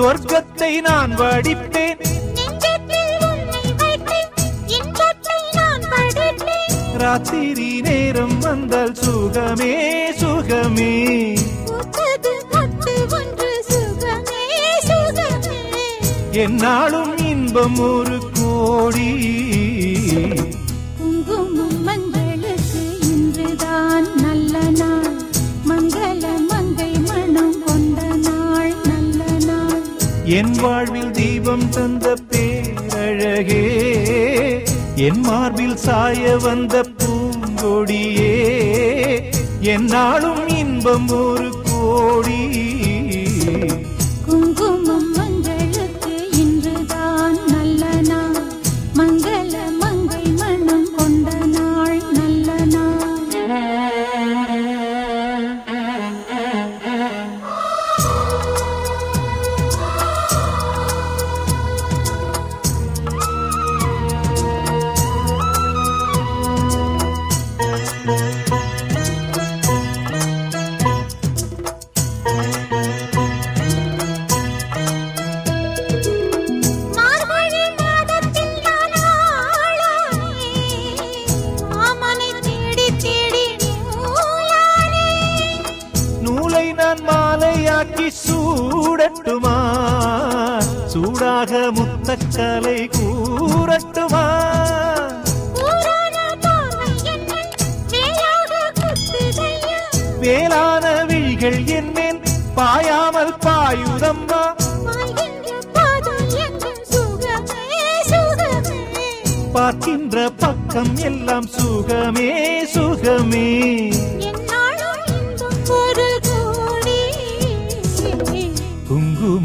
சொர்க்கத்தை நான் வடிப்பேன் ராத்திரி நேரம் வந்தால் சுகமே சுகமே. என்னாலும் இன்பம் ஒரு கோடி. என் வாழ்வில் தீபம் தந்த பேரழகே என் மார்பில் சாய வந்த பூங்கொடியே என்னாலும் இன்பம் ஒரு கோடி. மாலையாக்கி சூடட்டுமா? சூடாக முத்தக்கலை கூறட்டுமா? வேளான விழிகள் என்னேன் பாயாமல் பாயுதம்மா. பார்க்கின்ற பக்கம் எல்லாம் சுகமே சுகமே. ஒரு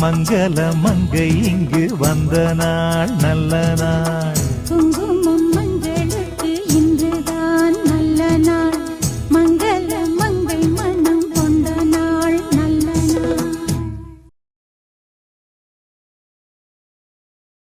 மங்கள மங்கை இங்கு வந்த நாள் நல்ல நாள். குங்குமம்